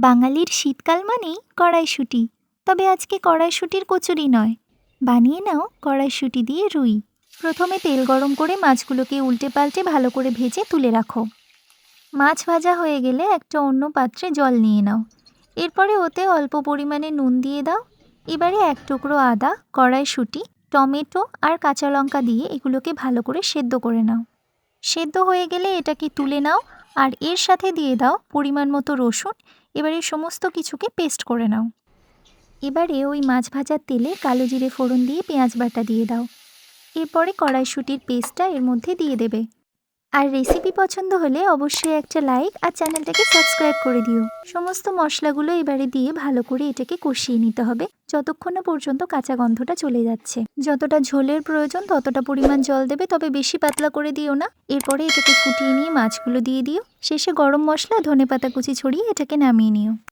বাঙালির শীতকাল মানেই কড়াইশুঁটি। তবে আজকে কড়াইশুঁটির কচুরি নয়। বানিয়ে নাও কড়াইশুঁটি দিয়ে রুই। প্রথমে তেল গরম করে মাছগুলোকে উল্টে পাল্টে ভালো করে ভেজে তুলে রাখো। মাছ ভাজা হয়ে গেলে একটা অন্য পাত্রে জল নিয়ে নাও। এরপরে ওতে অল্প পরিমাণে নুন দিয়ে দাও। এবারে এক টুকরো আদা, কড়াইশুঁটি, টমেটো আর কাঁচা লঙ্কা দিয়ে এগুলোকে ভালো করে সেদ্ধ করে নাও। সেদ্ধ হয়ে গেলে এটাকে তুলে নাও আর এর সাথে দিয়ে দাও পরিমাণ মতো রসুন। এবারে সমস্ত কিছুকে পেস্ট করে নাও। এবারে ওই মাছ ভাজার তেলে কালো জিরে ফোড়ন দিয়ে পেঁয়াজ বাটা দিয়ে দাও। এরপরে কড়াইশুঁটির পেস্টটা এর মধ্যে দিয়ে দেবে। আর রেসিপি পছন্দ হলে অবশ্যই একটা লাইক আর চ্যানেলটাকে সাবস্ক্রাইব করে দিও। সমস্ত মশলাগুলো এবারে দিয়ে ভালো করে এটাকে কষিয়ে নিতে হবে। যতক্ষণ না পর্যন্ত কাঁচা গন্ধটা চলে যাচ্ছে। যতটা ঝোলের প্রয়োজন ততটা পরিমাণ জল দেবে, তবে বেশি পাতলা করে দিও না। এরপরে এটাকে ফুটিয়ে নিয়ে মাছগুলো দিয়ে দিও। শেষে গরম মশলা ধনে পাতা কুচি ছড়িয়ে এটাকে নামিয়ে নিও।